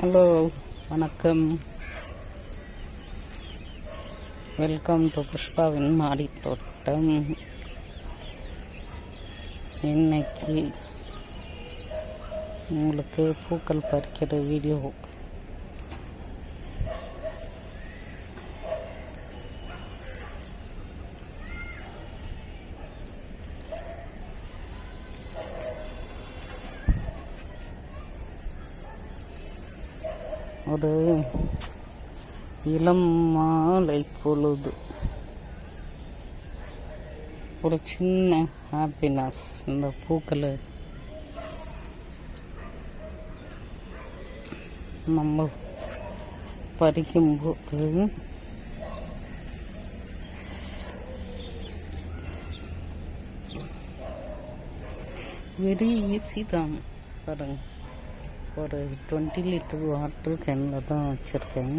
Hello வணக்கம். Welcome to புஷ்பாவின் மாடி தோட்டம் இன்னைக்கு உங்களுக்கு பூக்கள் பறிக்கிற வீடியோ ஒரு இளம் மாலை பொழுது. ஒரு சின்ன ஹாப்பினஸ் இந்த பூக்களை. நம்ம பறிக்கும்போது வெரி ஈஸி தான் பாருங்கள் ஒரு டுவெண்ட்டி லிட்டர் வாட்டர் கேனில் தான் வச்சுருக்கேன்.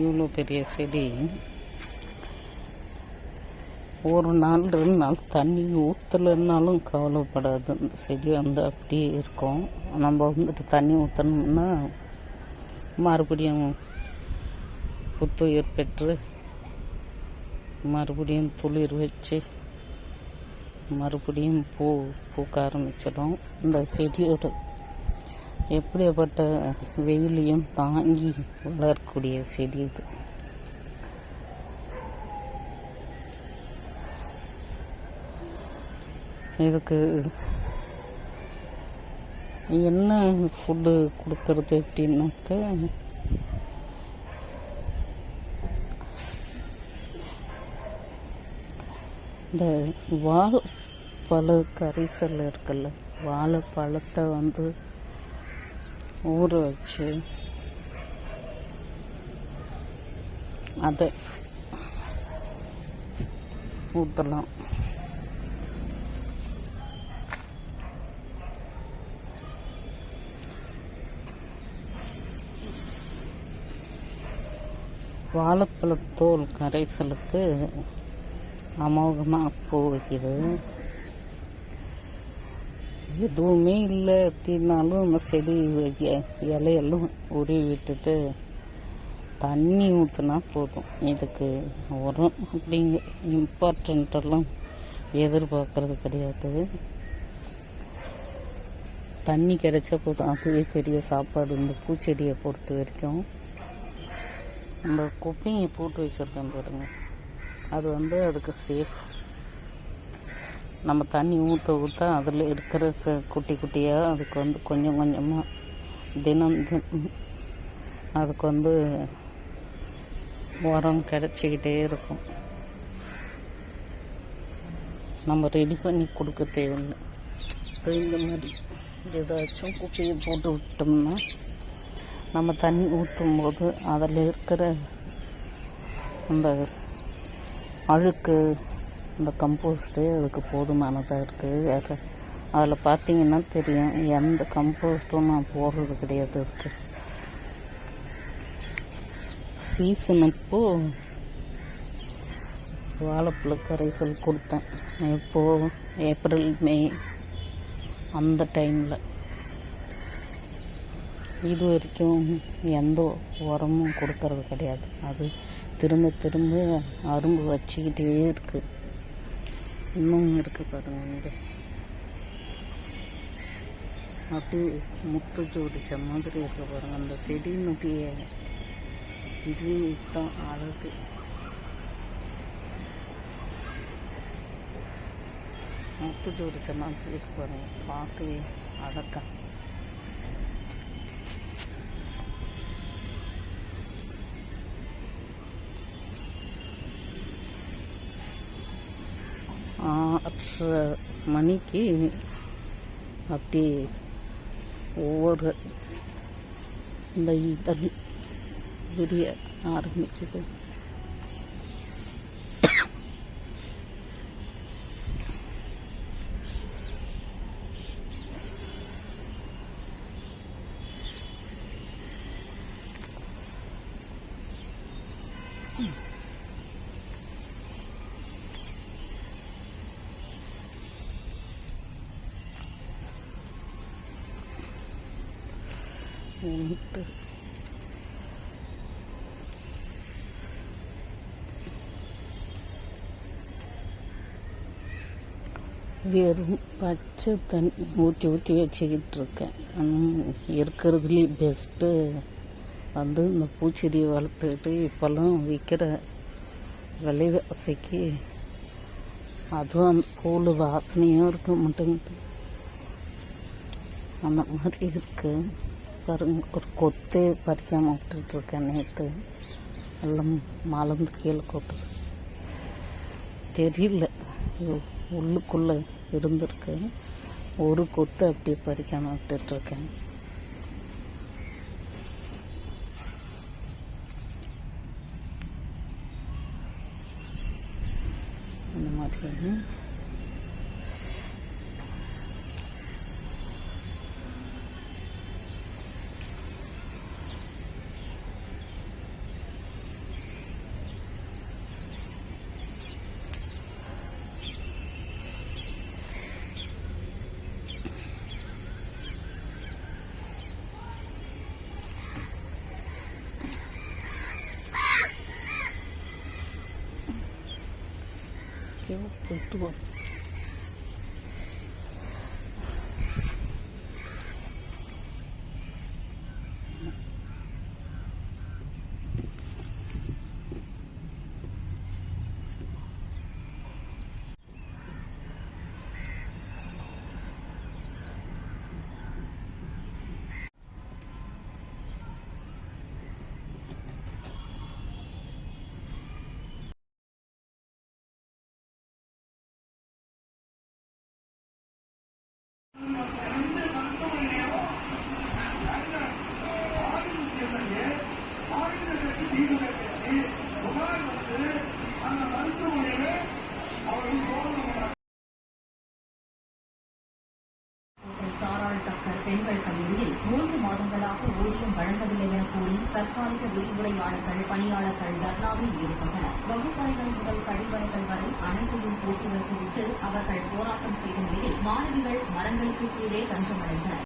இவ்வளோ பெரிய செடி. ஒரு நாள் ரெண்டு நாள் தண்ணி ஊற்றலைன்னாலும் கவலைப்படாது. அந்த செடி வந்து அப்படியே இருக்கும். நம்ம வந்துட்டு தண்ணி ஊற்றணும்னா மறுபடியும் புத்துயிர் பெற்று மறுபடியும் துளிர் வச்சு மறுபடியும் பூ பூக்க ஆரம்பிச்சிடும். இந்த செடியோட எப்படிப்பட்ட வெயிலையும் தாங்கி வளரக்கூடிய செடி இது. இதுக்கு என்ன ஃபுட்டு கொடுக்கறது அப்படின்னாக்க இந்த வாழைப்பழ கரிசல் இருக்குல்ல வாழைப்பழத்தை வந்து ஊற வச்சு அதை ஊற்றலாம் வாழைப்பழத்தோல் கரைசலுக்கு அமோகமாக பூ வைக்குது. எதுவுமே இல்லை அப்படின்னாலும் நம்ம செடி இலையெல்லாம் உருவி விட்டுட்டு தண்ணி ஊற்றுனா போதும். இதுக்கு உரம் அப்படிங்க இம்பார்ட்டண்ட்டெல்லாம் எதிர்பார்க்கறது கிடையாது. தண்ணி கிடைச்சா போதும். அதுவே பெரிய சாப்பாடு. இந்த பூச்செடியை பொறுத்த வரைக்கும் இந்த குப்பையை போட்டு வச்சுருக்கேன் பாருங்கள் அது வந்து அதுக்கு சேஃப் நம்ம தண்ணி ஊற்ற ஊற்ற அதில் இருக்கிற ச குட்டி குட்டியாக அதுக்கு வந்து கொஞ்சம் கொஞ்சமாக தினம் தினம் அதுக்கு வந்து உரம் கிடச்சிக்கிட்டே இருக்கும். நம்ம ரெடி பண்ணி கொடுக்க தேவையில்லை. இப்போ இந்த மாதிரி ஏதாச்சும் குப்பையை போட்டு விட்டோம்னா நம்ம தண்ணி ஊற்றும் போது அதில் இருக்கிற அந்த அழுக்கு இந்த கம்போஸ்ட்டு அதுக்கு போதுமானதாக இருக்குது வேறு அதில் பார்த்தீங்கன்னா தெரியும். எந்த கம்போஸ்ட்டும் நான் போடுறது கிடையாது இருக்கு சீசன் அப்போ வாழைப்பழ கரைசல் கொடுத்தேன். இப்போது ஏப்ரல் மே அந்த டைமில் இது வரைக்கும் எந்த உரமும் கொடுக்கறது கிடையாது. அது திரும்ப திரும்ப அரும்பு வச்சுக்கிட்டே இருக்குது இன்னும் இருக்கு பாருங்க இங்கே. அப்படியே முத்து ஜோடிச்ச மாதிரி இருக்க பாருங்க. அந்த செடியினுடைய இதுவே தான் அழகு. முத்து ஜோடிச்ச மாதிரி இருக்கு பாருங்க. பார்க்கவே அழகா. ஆறரை மணிக்கு அப்படி ஒவ்வொரு இந்த இதழ் விரிய ஆரம்பிக்குது. உண்டு வெறும் பச்சை தண்ணி ஊற்றி ஊற்றி வச்சுக்கிட்டு இருக்கேன். ஆனால் இருக்கிறதுலே பெஸ்ட்டு வந்து இந்த பூச்செடியை வளர்த்துக்கிட்டு இப்போல்லாம் விற்கிற விலைவாசிக்கு அதுவும் அந்த வாசனையும் இருக்க மாட்டேங்குது அந்த மாதிரி இருக்குது பாருங்க ஒரு கொத்தே பறிக்காமல் விட்டுட்ருக்கேன் நேற்று எல்லாம் மலர்ந்து கீழே கொட்டுது. தெரியல. இது உள்ளுக்குள்ளே இருந்திருக்கு. ஒரு கொத்து அப்படியே பறிக்காமல் விட்டுட்ருக்கேன் இந்த மாதிரி. 不多。மூன்று மாதங்களாக ஊதியம் வழங்கவில்லை என கூறி தற்காலிக விரிவுரையாளர்கள் பணியாளர்கள் தர்ணாவில் ஈடுபட்டனர். வகுப்பறைகள் முதல் கழிவறைகள் வரை அனைத்தையும் போக்குவரத்து விட்டு அவர்கள் போராட்டம் செய்த நிலையில் மாணவிகள் மரங்களுக்கு கீழே தஞ்சமடைந்தனர்.